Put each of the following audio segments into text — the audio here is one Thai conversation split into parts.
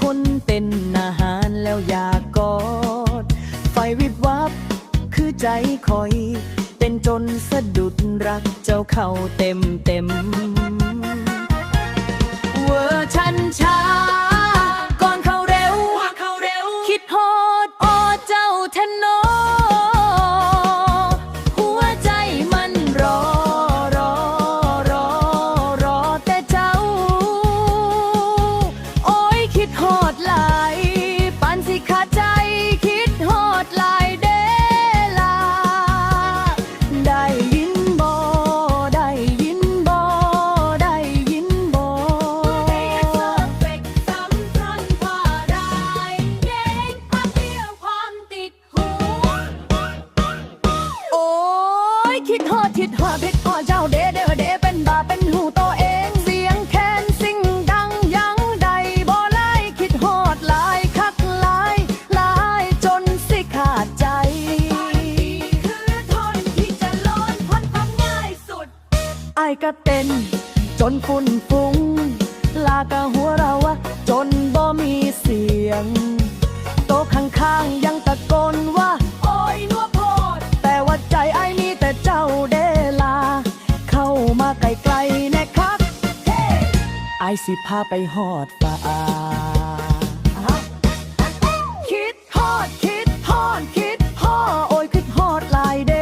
คนเต้นอาหารแล้วอยากกอด ไฟวิบวับคือใจคอยเต้นจนสะดุดรักเจ้าเข้าเต็มเต็ม คิดฮอดคิดฮอดคิดฮอเจ้าเดเดอเดเป็นบาเป็นหูตัวเอง เสียงแคนสิ่งดังยังใดบ่ไล่คิดฮอดลายคักลายลายจนสิขาดใจ ไอ้ายก็เต้นจนฝุ่นฟุ้ง ลากะหัวเราะจนบ่มีเสียง โต๊ะข้างๆยังตะโกนายสิพาไปหอดฟ้าคิดฮอดคิดฮอดคิดฮอดโอ้ยคิดฮอดลายเด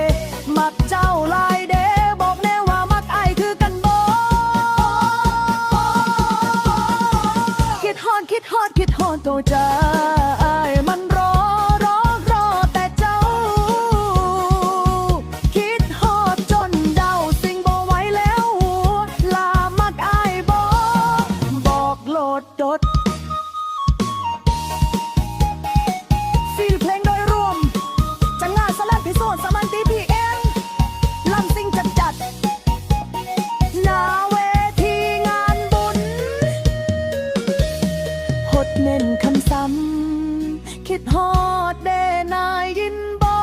มักเจ้าลายเดบอกแน่ว่ามักไอคือกันบ่คิดฮอดคิดฮอดคิดฮอดตัวจ้า โลดฟีลเพลงโดยรวมจะงานสลัดพิสูจน์สมันตีพีเอ็มลำซิงจัดจัดนาเวทีงานบุญหดเน้นคำซ้ำคิดฮอดเดนายยินบอ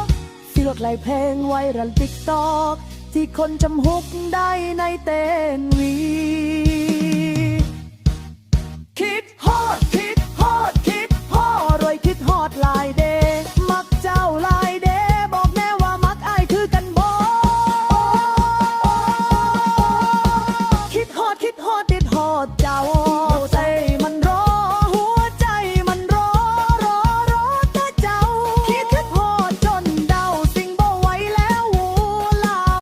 กฟีลดไหลเพลงไวรัลติ๊กตอกที่คนจำฮุกได้ในเต้น